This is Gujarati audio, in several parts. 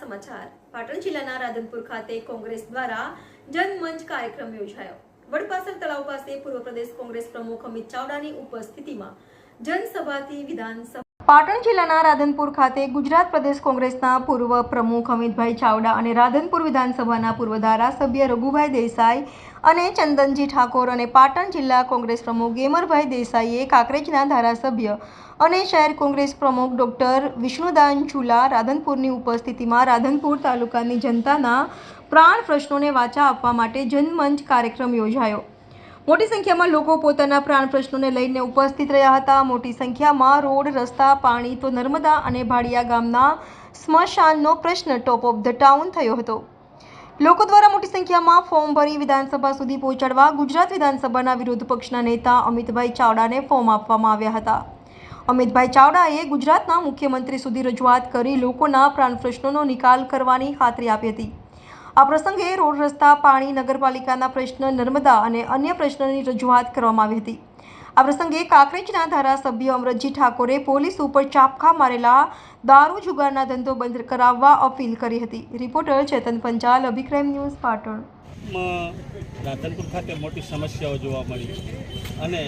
સમાચાર. પાટણ જિલ્લાના રાધનપુર ખાતે કોંગ્રેસ દ્વારા જનમંચ કાર્યક્રમ યોજાયો. વડપાસર તળાવ પાસે પૂર્વ પ્રદેશ કોંગ્રેસ પ્રમુખ અમિત ચાવડાની ઉપસ્થિતિમાં જનસભાથી વિધાનસભા પાટણ જિલ્લાના રાધનપુર ખાતે ગુજરાત પ્રદેશ કોંગ્રેસના પૂર્વ પ્રમુખ અમિતભાઈ ચાવડા અને રાધનપુર વિધાનસભાના પૂર્વ ધારાસભ્ય રઘુભાઈ દેસાઈ અને ચંદનજી ઠાકોર અને પાટણ જિલ્લા કોંગ્રેસ પ્રમુખ ગેમરભાઈ દેસાઈએ કાંકરેજના ધારાસભ્ય અને શહેર કોંગ્રેસ પ્રમુખ ડૉક્ટર વિષ્ણુદાન ચુલા રાધનપુરની ઉપસ્થિતિમાં રાધનપુર તાલુકાની જનતાના પ્રાણ પ્રશ્નોને વાચા આપવા માટે જનમંચ કાર્યક્રમ યોજાયો. મોટી સંખ્યામાં લોકો પોતાના પ્રાણ પ્રશ્નોને લઈને ઉપસ્થિત રહ્યા હતા. મોટી સંખ્યામાં રોડ, રસ્તા, પાણી તો નર્મદા અને ભાડિયા ગામના સ્મશાનનો પ્રશ્ન ટોપ ઓફ ધ ટાઉન થયો હતો. લોકો દ્વારા મોટી સંખ્યામાં ફોર્મ ભરી વિધાનસભા સુધી પહોંચાડવા ગુજરાત વિધાનસભાના વિરોધ પક્ષના નેતા અમિતભાઈ ચાવડાને ફોર્મ આપવામાં આવ્યા હતા. અમિતભાઈ ચાવડાએ ગુજરાતના મુખ્યમંત્રી સુધી રજૂઆત કરી લોકોના પ્રાણ પ્રશ્નોનો નિકાલ કરવાની ખાતરી આપી હતી. આ પ્રસંગે રોડ રસ્તા, પાણી નગરપાલિકાના પ્રશ્ન નર્મદા અને અન્ય પ્રશ્નોની રજૂઆત કરવામાં આવી હતી. આ પ્રસંગે કાંકરેજના ધારાસભ્ય અમરતજી ઠાકોરે પોલીસ ઉપર ચાપખા મારેલા દારૂ જુગારના ધંધો બંધ કરાવવા અપીલ કરી હતી. Reporter Chetan Panchal Abhikram news Patan. Radhanpur ખાતે મોટી સમસ્યાઓ જોવા મળી અને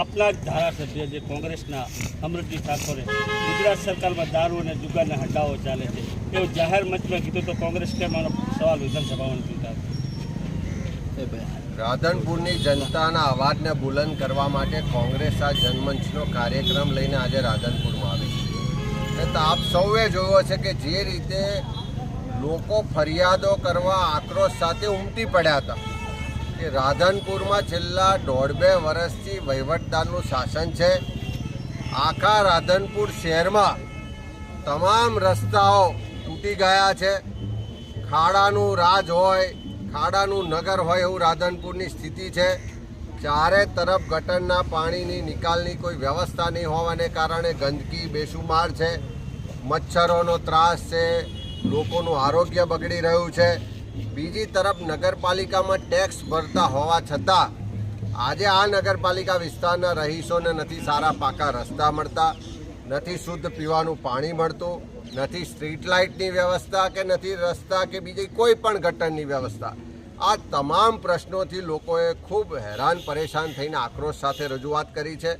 આપના જ ધારાસભ્ય જે કોંગ્રેસના અમૃતજી ઠાકોરે ગુજરાત સરકારમાં દારૂ અને જુગારના હટાવો ચાલે છે એવું જાહેર મંચમાં કીધું તો કોંગ્રેસ કેમ આનો સવાલ વિધાનસભામાં નથી ઉઠાવતો? રાધનપુરની જનતાના અવાજને બુલંદ કરવા માટે કોંગ્રેસ આ જનમંચનો કાર્યક્રમ લઈને આજે રાધનપુરમાં આવે છે. તો આપ સૌએ જોયો છે કે જે રીતે લોકો ફરિયાદો કરવા આક્રોશ સાથે ઉમટી પડ્યા હતા કે રાધનપુરમાં છેલ્લા દોઢ બે વર્ષથી વહીવટદારનું શાસન છે. આખા રાધનપુર શહેરમાં તમામ રસ્તાઓ તૂટી ગયા છે. ખાડાનું રાજ હોય, ખાડાનું નગર હોય એવું રાધનપુરની સ્થિતિ છે. ચારે તરફ ગટરના પાણીની નિકાલની કોઈ વ્યવસ્થા નહીં હોવાને કારણે ગંદકી, બેસુમાર છે. મચ્છરોનો ત્રાસ છે. લોકોનું આરોગ્ય બગડી રહ્યું છે. બીજી તરફ નગરપાલિકામાં ટેક્સ ભરતા હોવા છતાં આજે આ નગરપાલિકા વિસ્તારના રહીશોને નથી સારા પાકા રસ્તા મળતા, નથી શુદ્ધ પીવાનું પાણી મળતું. નથી સ્ટ્રીટ લાઇટની વ્યવસ્થા કે નથી રસ્તા કે બીજી કોઈ પણ ગટરની વ્યવસ્થા. આ તમામ પ્રશ્નોથી લોકોએ ખૂબ હેરાન પરેશાન થઈને આક્રોશ સાથે રજૂઆત કરી છે.